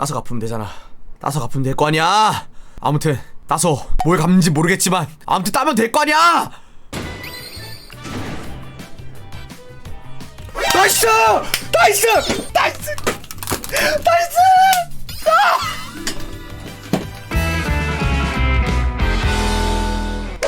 따서 갚으면 되잖아. 따서 갚으면 될 거 아니야. 아무튼 따서 뭘 갚는지 모르겠지만 아무튼 따면 될 거 아니야. 나이스! 나이스! 나이스! 나이스!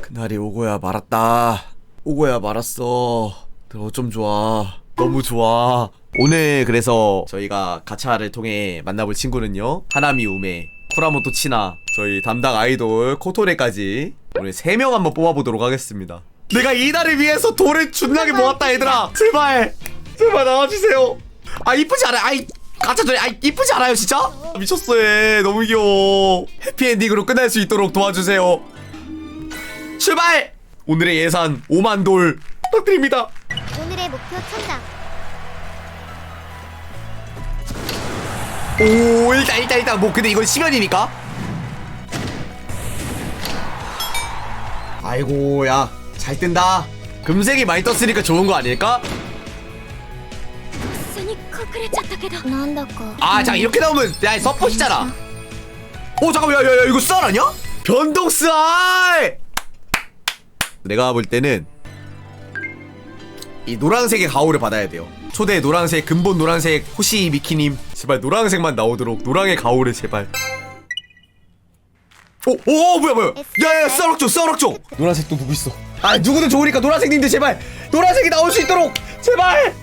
그날이 오고야 말았다. 오고야 말았어. 어쩜 좋아. 너무 좋아. 오늘 그래서 저희가 가차를 통해 만나볼 친구는요. 하나미 우메, 쿠라모토 치나, 저희 담당 아이돌 코토레까지 오늘 3명 한번 뽑아보도록 하겠습니다. 내가 이날을 위해서 돌을 준나게 모았다 얘들아. 제발. 제발 나와주세요. 아 이쁘지 않아요? 아이 가차들 아 이쁘지 않아요 진짜? 미쳤어 얘 너무 귀여워 해피엔딩으로 끝날 수 있도록 도와주세요 출발! 오늘의 예산 5만 돌 부탁드립니다. 오늘의 목표 천장 오 일단 일단 일단 뭐 근데 이건 시면이니까. 아이고 야 잘 뜬다. 금색이 많이 떴으니까 좋은 거 아닐까? 普通に隠れちゃったけどなんだか 아 자 이렇게 나오면 야 서폿이잖아. 오 잠깐만 야야야 이거 쌀 아니야? 변동 쌀. 내가 볼 때는 이 노란색의 가오를 받아야 돼요. 초대 노란색 근본 노란색 호시 미키님. 제발 노란색만 나오도록 노랑의 가오를 제발. 오, 오 뭐야 뭐야. 야야 썰럭줘 썰럭줘. 노란색 또 누구 있어? 아 누구든 좋으니까 노란색 님들 제발. 노란색이 나올 수 있도록 제발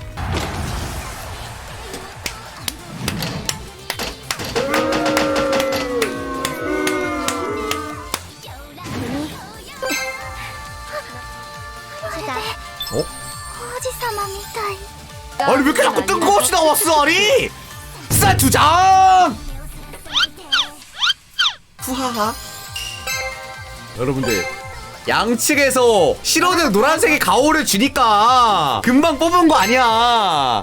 아니 왜 이렇게 자꾸 뜬금없이 나왔어 아니 쌀 두장 후하하 여러분들 양측에서 신호등 노란색의 가오를 주니까 금방 뽑은 거 아니야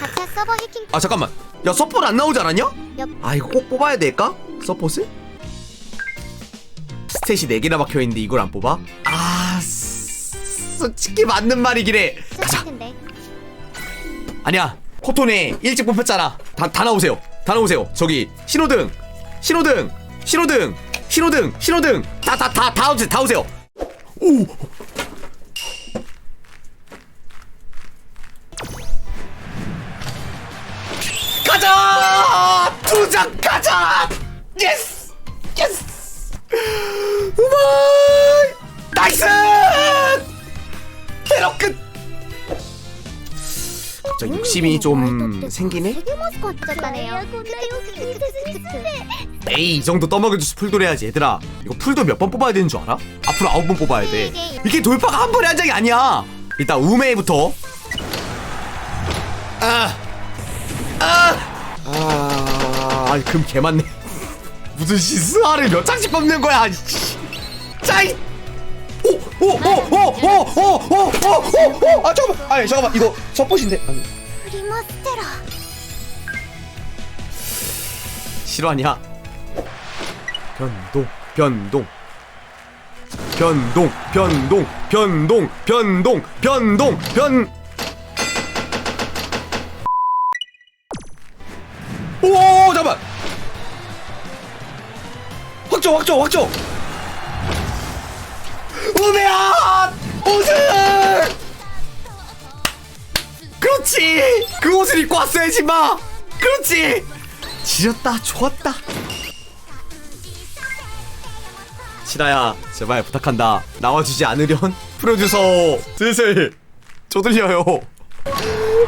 가차 서버 해킹 아 잠깐만 야 서폿 안 나오지 않았냐? 옆아 이거 꼭 뽑아야 될까? 서폿을? 스탯이 4개나 박혀있는데 이걸 안 뽑아? 아 스- 솔직히 맞는 말이긴 해 가자 아니야. 코토네 일찍 뽑혔잖아. 다, 다 나오세요. 다 나오세요. 저기 신호등. 신호등. 신호등. 신호등. 신호등. 다 다 다 다 오세요. 다 오세요. 오! 가자! 두장 가자! 예스! 예스! 우마이 나이스 갑자기 욕심이 좀 생기네? 마스코트 졌다네요 에이 이 정도 떠먹여줘서 풀돌 해야지 얘들아 이거 풀돌 몇 번 뽑아야 되는 줄 알아? 앞으로 아홉 번 뽑아야 돼 이게 돌파가 한 번에 한 장이 아니야 일단 우메이부터 아! 아! 아... 아니 금개 많네 무슨 시스하를 몇 장씩 뽑는 거야 씨. 짜이 오오오오오오오오오아 잠깐만 아니 잠깐만 이거 첩보신데 아니 리마스테라 실화냐 변동 변동 변동 변동 변동 변동 변동 변 오오 잠깐 확정 확정 확정 우승. 그렇지. 그 옷을 입고 왔어야지 마. 그렇지. 지렸다 좋았다 시라야 제발 부탁한다 나와주지 않으련 프로듀서 슬슬 쪼들려요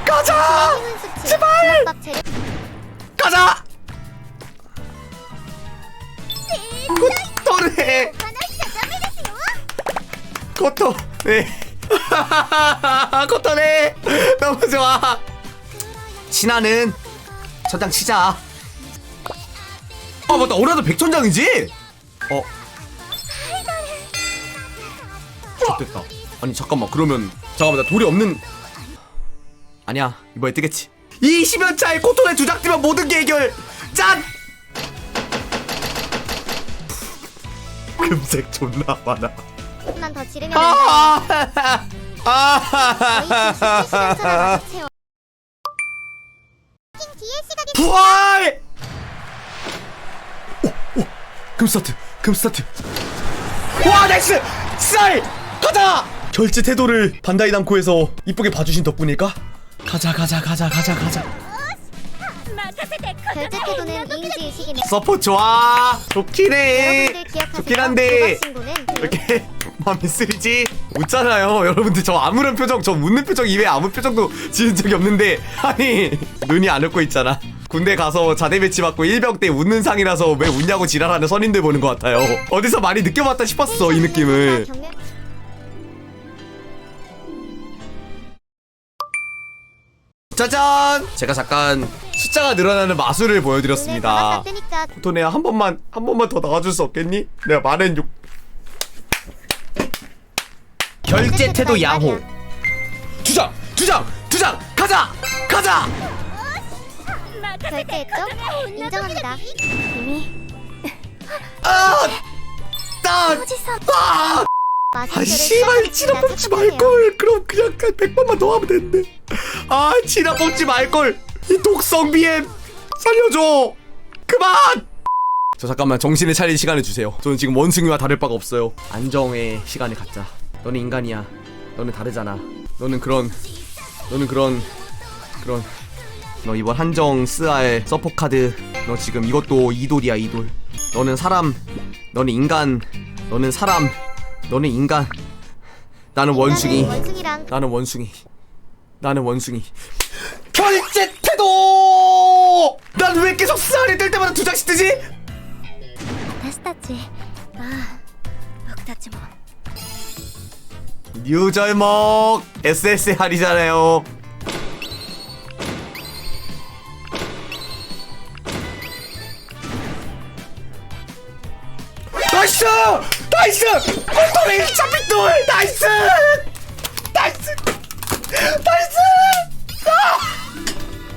가자 제발 네. 코토네. 너무 좋아. 신하는 천장 치자. 아 맞다. 올해도 백천장이지? 어. 좋됐다. 아니 잠깐만. 그러면 잠깐만 나 돌이 없는. 아니야. 이번에 뜨겠지. 20연 차에 두장 뜨면 모든 게 해결. 짠! 금색 존나 많아 조금만 더 지르면 아! 아! 24시간처럼 채워 시간이 부활! 금스타트 금스타트 와 나이스 쌀 가자 결제 태도를 반다이 남코에서 이쁘게 봐주신 덕분일까 가자 가자 가자 가자 가자 결제 태도는 이인지 의식이네. 서포 좋아 좋긴 해 여러분들 기억하세요. 좋긴 한데 도박 신고는 이렇게 마음이 쓰리지 웃잖아요. 여러분들 저 아무런 표정 저 웃는 표정 이외에 아무 표정도 지은 적이 없는데. 아니 눈이 안 웃고 있잖아. 군대 가서 자대 배치 받고 일병 때 웃는 상이라서 왜 웃냐고 지랄하는 선임들 보는 것 같아요. 어디서 많이 느껴봤다 싶었어 이 느낌을. 짜잔! 제가 잠깐 숫자가 늘어나는 마술을 보여드렸습니다. 방학 때니까. 도네야 한 번만 한 번만 더 나와줄 수 없겠니? 내가 많은 욕 결제 태도 양호. 주장 주장 주장 가자 가자! 결제했죠? 인정합니다. 이미. 아나 어디서 아! 마술표를 아 씨발 치라 뽑지 말걸. 그럼 그냥 100번만 더 하면 되는데. 아 치라 뽑지 말걸. 이 독성 BM 살려줘. 그만! 저 잠깐만 정신을 차릴 시간을 주세요. 저는 지금 원숭이와 다를 바가 없어요. 안정의 시간을 갖자 너는 인간이야 너는 다르잖아 너는 그런 너는 그런 그런 너 이번 한정 스알 서포 카드 너 지금 이것도 이돌이야 이돌 너는 사람 너는 인간 너는 사람 너는 인간 나는 원숭이 원숭이랑 나는 원숭이 나는 원숭이 결제 태도 난 왜 계속 스알이 뜰 때마다 두 장씩 뜨지 私たちああ僕たちも 뉴절먹 SSR이잖아요 나이스! 나이스! 1차 빗돌! 나이스! 나이스! 나이스! 아!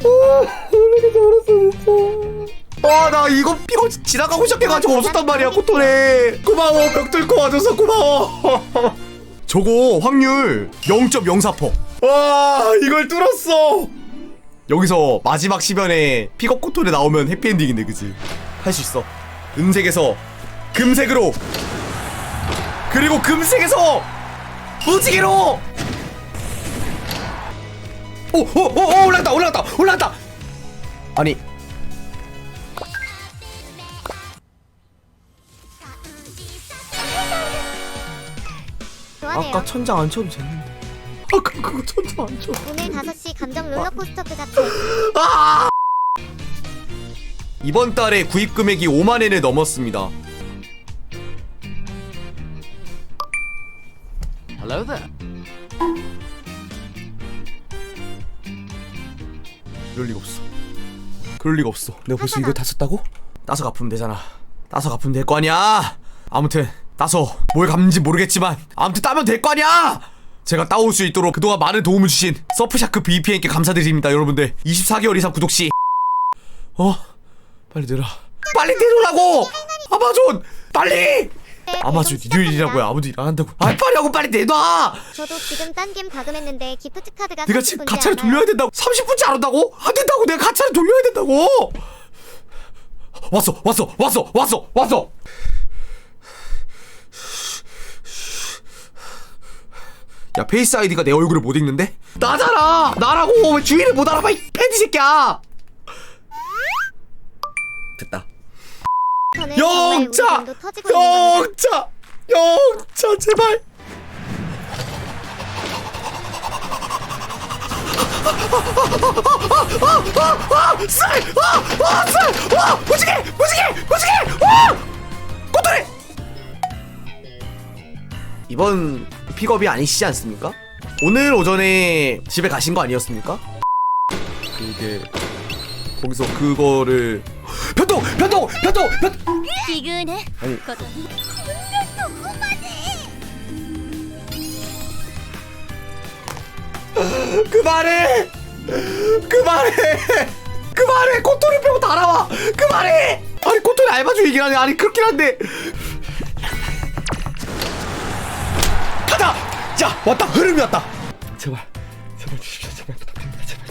오, 이렇게 잘했어 진짜 아나 이거 이거 지나가고 시작해가지고 없었단 말이야 코토네 고마워 벽 뚫고 와줘서 고마워 저거 확률 0.04%. 와, 이걸 뚫었어. 여기서 마지막 시변에 픽업 코토에 나오면 해피엔딩인데, 그지? 할 수 있어. 은색에서 금색으로. 그리고 금색에서 무지개로. 오, 오, 오, 오, 올라갔다, 올라갔다, 올라갔다. 아니, 좋아해요. 아까 천장 안 쳐도 됐는데. 아까 그거 천장 안 쳐. 오늘 5시 감정 롤러코스터 그 자체. 아! 이번 달에 구입 금액이 5만 엔을 넘었습니다. Hello there. 그럴 리가 없어. 그럴 리가 없어. 내가 벌써 이거 다 썼다고? 따서 갚으면 되잖아. 따서 갚으면 될 거 아니야. 아무튼 따서 뭘 갚는지 모르겠지만 아무튼 따면 될 거 아니야. 제가 따올 수 있도록 그동안 많은 도움을 주신 서프샤크 VPN께 감사드립니다, 여러분들. 24개월 이상 구독 시. 어? 빨리 내라. 빨리 내놓으라고! 아마존! 빨리! 아마존 일요일이라고요. 아무도 일 안 한다고. 아 빨리 하고 빨리 내놔! 저도 지금 딴 게임 박음했는데 기프트 카드가 내가 지금 30분째 가차를 안 와요. 돌려야 된다고 30분째 안 온다고? 안 된다고 내가 가차를 돌려야 된다고 왔어 왔어 왔어 왔어 왔어 야 페이스 아이디가 내 얼굴을 못 읽는데? 나잖아 나라고 왜 주인을 못 알아봐 이 팬티 새끼야 됐다 겁니다. 영차 영차 제발 아, 쌀! 아! 아! 쌀! 와! 무지개! 무지개! 무지개! 와! 꼬투리! 이번 픽업이 아니시지 않습니까? 오늘 오전에 집에 가신 거 아니었습니까? 그게 거기서 그거를 변동! 변동! 변동! 변동! 奇遇ね 아니 こと 그만해! 그만해! 그만해! 꼬토리 빼고 다 나와! 그만해! 아니 꼬토리 알바주이긴 하네 아니 그렇긴 한데 자 왔다. 흐름이 왔다. 제발 제발 주십시오. 제발 부탁드립니다. 제발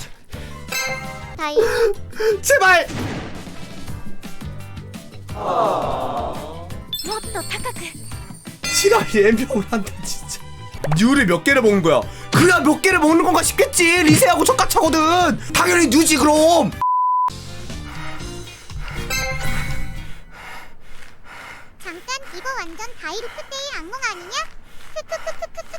하이 제발 제발! もっと高く 실화이 엠병을 한다 진짜. 뉴를 몇 개를 먹는 거야? 그야 몇 개를 먹는 건가 싶겠지. 리세하고 적가차거든. 당연히 뉴지 그럼. 잠깐 이거 완전 다이루프 때의 악몽 아니냐? 크크크크크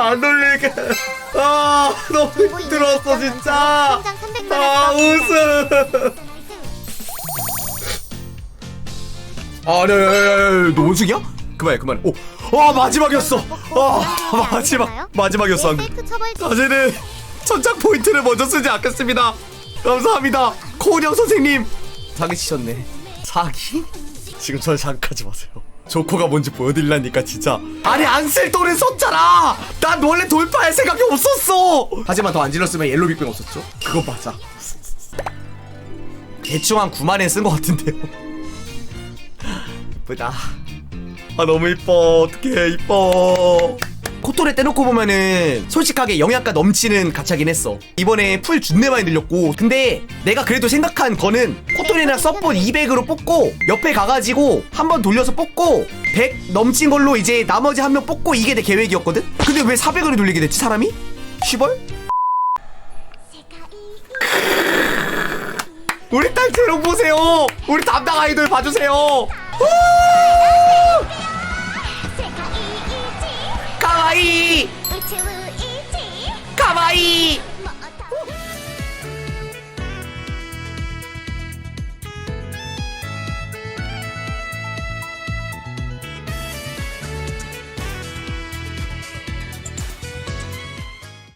안 놀리게 아 너무 힘들었어 진짜 300만 아원 웃음 아, 네, 네, 네, 네. 너 원숭이야? 그만해, 그만해. 오, 아 마지막이었어. 아 마지막, 마지막이었어. 사실은 천장 포인트를 먼저 쓰지 않겠습니다. 감사합니다. 코은영 선생님. 사기 치셨네. 사기? 지금 절 자극하지 마세요. 조커가 뭔지 보여드리려니까 진짜. 아니 안 쓸 돈을 썼잖아! 난 원래 돌파할 생각이 없었어! 하지만 더 안 질렀으면 옐로 빅뱅 없었죠? 그거 맞아. 대충 한 9만엔 쓴 것 같은데요. 이쁘다. 아 너무 이뻐. 어떡해 이뻐 코토레 떼놓고 보면은 솔직하게 영양가 넘치는 가차긴 했어 이번에 풀 준내 많이 늘렸고 근데 내가 그래도 생각한 거는 코토레랑 서폿 200으로 뽑고 옆에 가가지고 한 번 돌려서 뽑고 100 넘친 걸로 이제 나머지 한 명 뽑고 이게 내 계획이었거든? 근데 왜 400으로 돌리게 됐지 사람이? 시벌? 우리 딸 제롱 보세요 우리 담당 아이돌 봐주세요 わい。いかわいい。